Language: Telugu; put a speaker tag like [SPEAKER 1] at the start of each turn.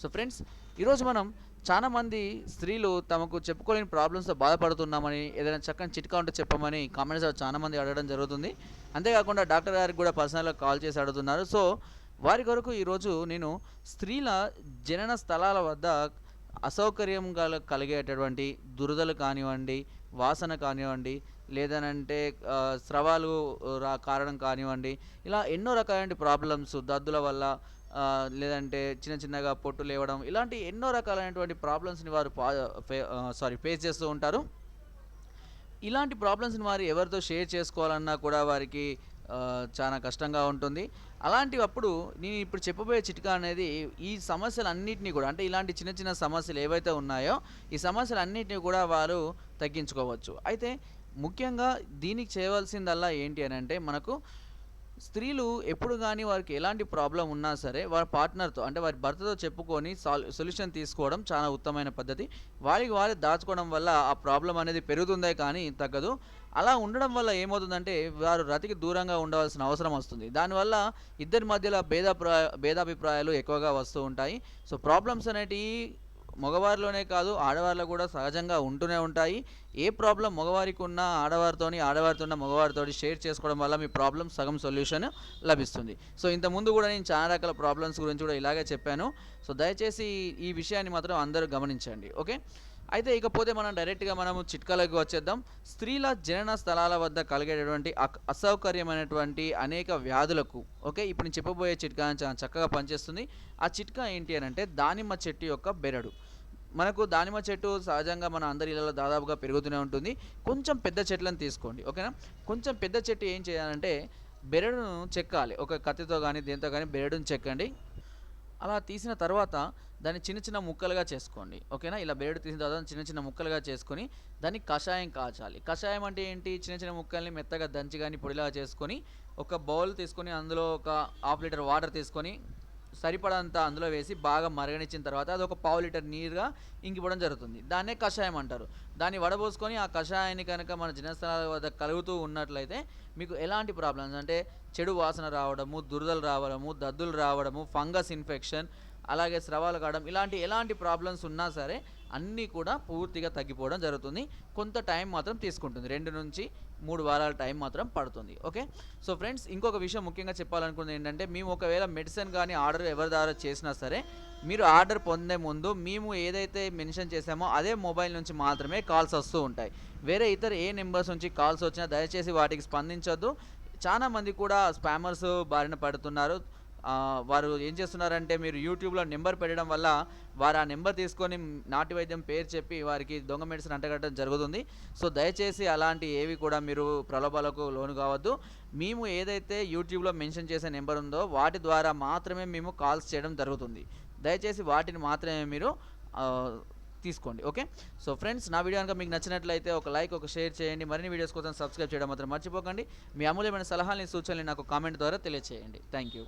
[SPEAKER 1] సో ఫ్రెండ్స్ ఈరోజు మనం చాలామంది స్త్రీలు తమకు చెప్పుకోలేని ప్రాబ్లమ్స్తో బాధపడుతున్నామని ఏదైనా చక్కని చిట్కా ఉంటే చెప్పమని కామెంట్స్ చాలామంది అడగడం జరుగుతుంది. అంతేకాకుండా డాక్టర్ గారికి కూడా పర్సనల్గా కాల్ చేసి అడుగుతున్నారు. సో వారి కొరకు ఈరోజు నేను స్త్రీల జనన స్థలాల వద్ద అసౌకర్యంగా కలిగేటటువంటి దురదలు కానివ్వండి వాసన కానివ్వండి లేదనంటే స్రవాలు రా కారణం కానివ్వండి ఇలా ఎన్నో రకాలైన ప్రాబ్లమ్స్ దద్దుల వల్ల లేదంటే చిన్న చిన్నగా పొట్టు లేవడం ఇలాంటి ఎన్నో రకాలైనటువంటి ప్రాబ్లమ్స్ని వారు సారీ ఫేస్ చేస్తూ ఉంటారు. ఇలాంటి ప్రాబ్లమ్స్ని వారు ఎవరితో షేర్ చేసుకోవాలన్నా కూడా వారికి చాలా కష్టంగా ఉంటుంది. అలాంటి అప్పుడు నేను ఇప్పుడు చెప్పబోయే చిట్కా అనేది ఈ సమస్యలన్నింటినీ కూడా అంటే ఇలాంటి చిన్న చిన్న సమస్యలు ఏవైతే ఉన్నాయో ఈ సమస్యలన్నింటినీ కూడా వారు తగ్గించుకోవచ్చు. అయితే ముఖ్యంగా దీనికి చేయవలసిందల్లా ఏంటి అని అంటే మనకు స్త్రీలు ఎప్పుడు కానీ వారికి ఎలాంటి ప్రాబ్లం ఉన్నా సరే వారి పార్ట్నర్తో అంటే వారి భర్తతో చెప్పుకొని సాల్ సొల్యూషన్ తీసుకోవడం చాలా ఉత్తమమైన పద్ధతి. వారికి వారే దాచుకోవడం వల్ల ఆ ప్రాబ్లం అనేది పెరుగుతుందే కానీ తగ్గదు. అలా ఉండడం వల్ల ఏమవుతుందంటే వారు రతికి దూరంగా ఉండవలసిన అవసరం వస్తుంది. దానివల్ల ఇద్దరి మధ్యలో భేదాభిప్రాయ భేదాభిప్రాయాలు ఎక్కువగా వస్తూ ఉంటాయి. సో ప్రాబ్లమ్స్ అనేటివి మగవారిలోనే కాదు ఆడవారిలో కూడా సహజంగా ఉంటూనే ఉంటాయి. ఏ ప్రాబ్లం మగవారికి ఉన్న ఆడవారితోని ఆడవారితో ఉన్న మగవారితో షేర్ చేసుకోవడం వల్ల మీ ప్రాబ్లం సగం సొల్యూషన్ లభిస్తుంది. సో ఇంత ముందు కూడా నేను చాలా రకాల ప్రాబ్లమ్స్ గురించి కూడా ఇలాగే చెప్పాను. సో దయచేసి ఈ విషయాన్ని మాత్రం అందరూ గమనించండి ఓకే అయితే ఇకపోతే మనం డైరెక్ట్గా మనము చిట్కాలకు వచ్చేద్దాం. స్త్రీల జనన స్థలాల వద్ద కలిగేటటువంటి అసౌకర్యమైనటువంటి అనేక వ్యాధులకు ఓకే ఇప్పుడు నేను చెప్పబోయే చిట్కా చాలా చక్కగా పనిచేస్తుంది. ఆ చిట్కా ఏంటి అని అంటే దానిమ్మ చెట్టు యొక్క బెరడు. మనకు దానిమ్మ చెట్టు సహజంగా మన అందరి ఇళ్ళలో దాదాపుగా పెరుగుతూనే ఉంటుంది. కొంచెం పెద్ద చెట్లను తీసుకోండి ఓకేనా? కొంచెం పెద్ద చెట్టు ఏం చేయాలంటే బెరడును చెక్కాలి. ఒక కత్తితో కానీ దేంతో కానీ బెరడును చెక్కండి. అలా తీసిన తర్వాత దాన్ని చిన్న చిన్న ముక్కలుగా చేసుకోండి ఓకేనా? ఇలా బెరడు తీసిన తర్వాత చిన్న చిన్న ముక్కలుగా చేసుకొని దాన్ని కషాయం కాచాలి కషాయం అంటే ఏంటి? చిన్న చిన్న ముక్కల్ని మెత్తగా దంచి కానీ పొడిలా చేసుకొని ఒక బౌల్ తీసుకొని అందులో ఒక హాఫ్ లీటర్ వాటర్ తీసుకొని సరిపడంత అందులో వేసి బాగా మరగనిచ్చిన తర్వాత అది ఒక పావు లీటర్ నీరుగా ఇంకిపోవడం జరుగుతుంది. దాన్నే కషాయం అంటారు. దాన్ని వడబోసుకొని ఆ కషాయాన్ని కనుక మన జనస్థలాల వద్ద కలుగుతూ ఉన్నట్లయితే మీకు ఎలాంటి ప్రాబ్లమ్స్? అంటే చెడు వాసన రావడము దురదలు రావడము దద్దులు రావడము ఫంగస్ ఇన్ఫెక్షన్ అలాగే స్రవాలు కావడం ఇలాంటి ఎలాంటి ప్రాబ్లమ్స్ ఉన్నా సరే అన్నీ కూడా పూర్తిగా తగ్గిపోవడం జరుగుతుంది. కొంత టైం మాత్రం తీసుకుంటుంది. రెండు నుంచి మూడు వారాల టైం మాత్రం పడుతుంది. ఓకే సో ఫ్రెండ్స్ ఇంకొక విషయం ముఖ్యంగా చెప్పాలనుకున్నది ఏంటంటే మేము ఒకవేళ మెడిసిన్ కానీ ఆర్డర్ ఎవరి ద్వారా చేసినా సరే మీరు ఆర్డర్ పొందే ముందు మేము ఏదైతే మెన్షన్ చేసామో అదే మొబైల్ నుంచి మాత్రమే కాల్స్ వస్తూ ఉంటాయి. వేరే ఇతర ఏ నెంబర్స్ నుంచి కాల్స్ వచ్చినా దయచేసి వాటికి స్పందించొద్దు. చాలామంది కూడా స్పామర్స్ బారిన పడుతున్నారు. వారు ఏం చేస్తున్నారంటే మీరు యూట్యూబ్లో నెంబర్ పెట్టడం వల్ల వారు ఆ నెంబర్ తీసుకొని నాటి వైద్యం పేరు చెప్పి వారికి దొంగ మెడిసిన్ అంటగట్టడం జరుగుతుంది. సో దయచేసి అలాంటి ఏవి కూడా మీరు ప్రలోభాలకు లోను కావద్దు. మేము ఏదైతే యూట్యూబ్లో మెన్షన్ చేసే నెంబర్ ఉందో వాటి ద్వారా మాత్రమే మేము కాల్స్ చేయడం జరుగుతుంది. దయచేసి వాటిని మాత్రమే మీరు తీసుకోండి. ఓకే? సో ఫ్రెండ్స్ నా వీడియో కనుక మీకు నచ్చినట్లయితే ఒక లైక్ ఒక షేర్ చేయండి. మరిన్ని వీడియోస్ కోసం సబ్స్క్రైబ్ చేయడం మాత్రం మర్చిపోకండి. మీ అమూల్యమైన సలహాలని సూచనలు నాకు కామెంట్ ద్వారా తెలియచేయండి. Thank you